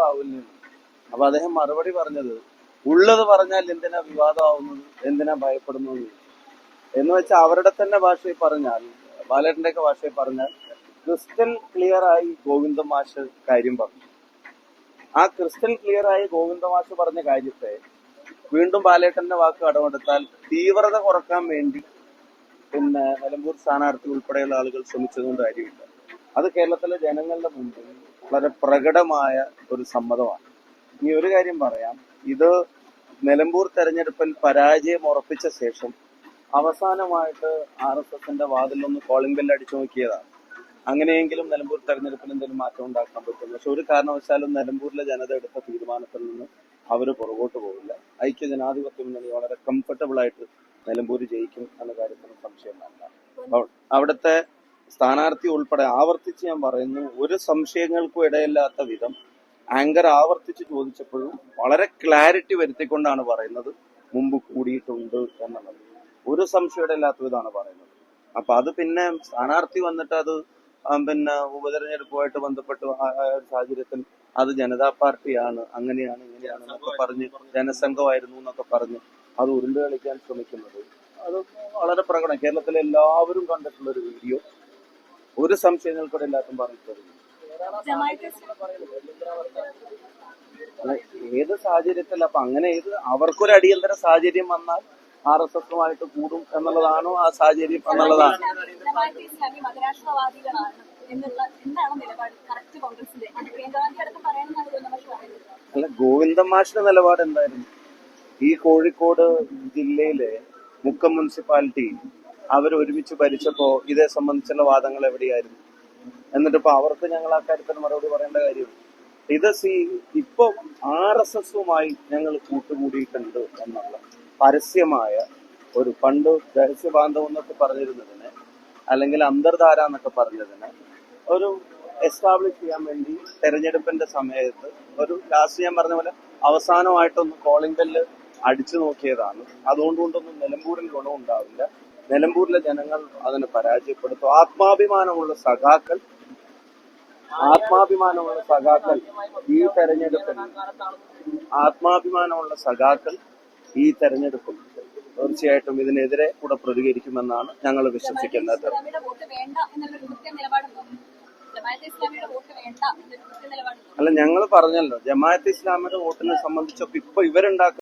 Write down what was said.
വിവാദമാവില്ല അപ്പൊ അദ്ദേഹം മറുപടി പറഞ്ഞത് ഉള്ളത് പറഞ്ഞാൽ എന്തിനാ വിവാദമാവുന്നത്? എന്തിനാ ഭയപ്പെടുന്നത്? എന്ന് വെച്ചാൽ അവരുടെ തന്നെ ഭാഷയിൽ പറഞ്ഞാൽ ബാലേട്ടന്റെ ഒക്കെ ഭാഷയിൽ പറഞ്ഞാൽ ക്രിസ്റ്റൽ ക്ലിയർ ആയി ഗോവിന്ദ മാഷ് കാര്യം പറഞ്ഞു. ആ ക്രിസ്റ്റൽ ക്ലിയർ ആയി ഗോവിന്ദ മാഷ് പറഞ്ഞ കാര്യത്തെ വീണ്ടും ബാലേട്ടന്റെ വാക്ക് കടമെടുത്താൽ തീവ്രത കുറയ്ക്കാൻ വേണ്ടി പിന്നെ നിലമ്പൂർ സ്ഥാനാർത്ഥി ഉൾപ്പെടെയുള്ള ആളുകൾ ശ്രമിച്ചതുകൊണ്ട് കാര്യമില്ല അത് കേരളത്തിലെ ജനങ്ങളുടെ മുമ്പിൽ വളരെ പ്രകടമായ ഒരു സമ്മതമാണ്. ഇനി ഒരു കാര്യം പറയാം. ഇത് നിലമ്പൂർ തെരഞ്ഞെടുപ്പിൽ പരാജയം ഉറപ്പിച്ച ശേഷം അവസാനമായിട്ട് ആർ എസ് എസിന്റെ വാതിൽ ഒന്ന് കോളിംഗ് ബെല്ല് അടിച്ചു നോക്കിയതാണ്. അങ്ങനെയെങ്കിലും നിലമ്പൂർ തെരഞ്ഞെടുപ്പിൽ എന്തെങ്കിലും മാറ്റം ഉണ്ടാക്കാൻ പറ്റും. പക്ഷെ ഒരു കാരണവശാലും നിലമ്പൂരിലെ ജനത എടുത്ത തീരുമാനത്തിൽ നിന്ന് അവർ പുറകോട്ട് പോകില്ല ഐക്യ ജനാധിപത്യ മുന്നണി വളരെ കംഫർട്ടബിൾ ആയിട്ട് നിലമ്പൂർ ജയിക്കും എന്ന കാര്യത്തിന് സംശയം വേണ്ട. അവിടുത്തെ സ്ഥാനാർത്ഥി ഉൾപ്പെടെ ആവർത്തിച്ച് ഞാൻ പറയുന്നു ഒരു സംശയങ്ങൾക്കും ഇടയില്ലാത്ത വിധം ആങ്കർ ആവർത്തിച്ച് ചോദിച്ചപ്പോഴും വളരെ ക്ലാരിറ്റി വരുത്തിക്കൊണ്ടാണ് പറയുന്നത് മുമ്പ് കൂടിയിട്ടുണ്ട് എന്നുള്ളത്. ഒരു സംശയം ഇടയില്ലാത്ത വിധമാണ് പറയുന്നത്. അപ്പൊ അത് പിന്നെ സ്ഥാനാർത്ഥി വന്നിട്ട് അത് പിന്നെ ഉപതെരഞ്ഞെടുപ്പുമായിട്ട് ബന്ധപ്പെട്ട് സാഹചര്യത്തിൽ അത് ജനതാ പാർട്ടിയാണ് അങ്ങനെയാണ് ഇങ്ങനെയാണ് എന്നൊക്കെ പറഞ്ഞ് ജനസംഘമായിരുന്നു എന്നൊക്കെ പറഞ്ഞ് അത് ഉരുണ്ട് കളിക്കാൻ ശ്രമിക്കുന്നത്. അത് വളരെ പ്രകടനം. കേരളത്തിലെ എല്ലാവരും കണ്ടിട്ടുള്ള ഒരു വീഡിയോ. ഒരു സംശയങ്ങൾ കൂടെ എല്ലാവർക്കും പറഞ്ഞിട്ടുണ്ട്. ഏത് സാഹചര്യത്തിൽ? അപ്പൊ അങ്ങനെ ഏത് അവർക്കൊരു അടിയന്തര സാഹചര്യം വന്നാൽ ആർ എസ് എസുമായിട്ട് കൂടും എന്നുള്ളതാണോ? ആ സാഹചര്യം എന്നുള്ളതാണ്? അല്ല ഗോവിന്ദൻ മാഷിന്റെ നിലപാട് എന്തായിരുന്നു? ഈ കോഴിക്കോട് ജില്ലയിലെ മുക്കം മുനിസിപ്പാലിറ്റി അവർ ഒരുമിച്ച് ഭരിച്ചപ്പോ ഇതേ സംബന്ധിച്ചുള്ള വാദങ്ങൾ എവിടെയായിരുന്നു? എന്നിട്ട് ഇപ്പൊ അവർക്ക് ഞങ്ങൾ ആ കാര്യത്തിന് മറുപടി പറയേണ്ട കാര്യം ഇത് സി ഇപ്പൊ ആർ എസ് എസുമായി ഞങ്ങൾ കൂട്ടുകൂടിയിട്ടുണ്ട് എന്നുള്ള പരസ്യമായ ഒരു പണ്ട് രഹസ്യബാന്ധവം എന്നൊക്കെ പറഞ്ഞിരുന്നതിന് അല്ലെങ്കിൽ അന്തർധാര എന്നൊക്കെ പറഞ്ഞതിന് ഒരു എസ്റ്റാബ്ലിഷ് ചെയ്യാൻ വേണ്ടി തെരഞ്ഞെടുപ്പിന്റെ സമയത്ത് ഒരു ലാസ്റ്റ് ഞാൻ പറഞ്ഞ പോലെ അവസാനമായിട്ടൊന്ന് കോളിംഗ് ബെല്ല് അടിച്ചു നോക്കിയതാണ്. അതുകൊണ്ടുകൊണ്ടൊന്നും നിലമ്പൂരിൽ ഗുണമുണ്ടാവില്ല. നിലമ്പൂരിലെ ജനങ്ങൾ അതിനെ പരാജയപ്പെടുത്തും ആത്മാഭിമാനമുള്ള സഖാക്കൾ ആത്മാഭിമാനമുള്ള സഖാക്കൾ ഈ തെരഞ്ഞെടുപ്പിൽ ആത്മാഭിമാനമുള്ള സഖാക്കൾ ഈ തെരഞ്ഞെടുപ്പിൽ തീർച്ചയായിട്ടും ഇതിനെതിരെ കൂടെ പ്രതികരിക്കുമെന്നാണ് ഞങ്ങൾ വിശ്വസിക്കുന്നത്. അല്ല ഞങ്ങൾ പറഞ്ഞല്ലോ ജമാഅത്ത് ഇസ്ലാമിയുടെ വോട്ടിനെ സംബന്ധിച്ചൊക്കെ ഇപ്പൊ ഇവരുണ്ടാക്കുന്ന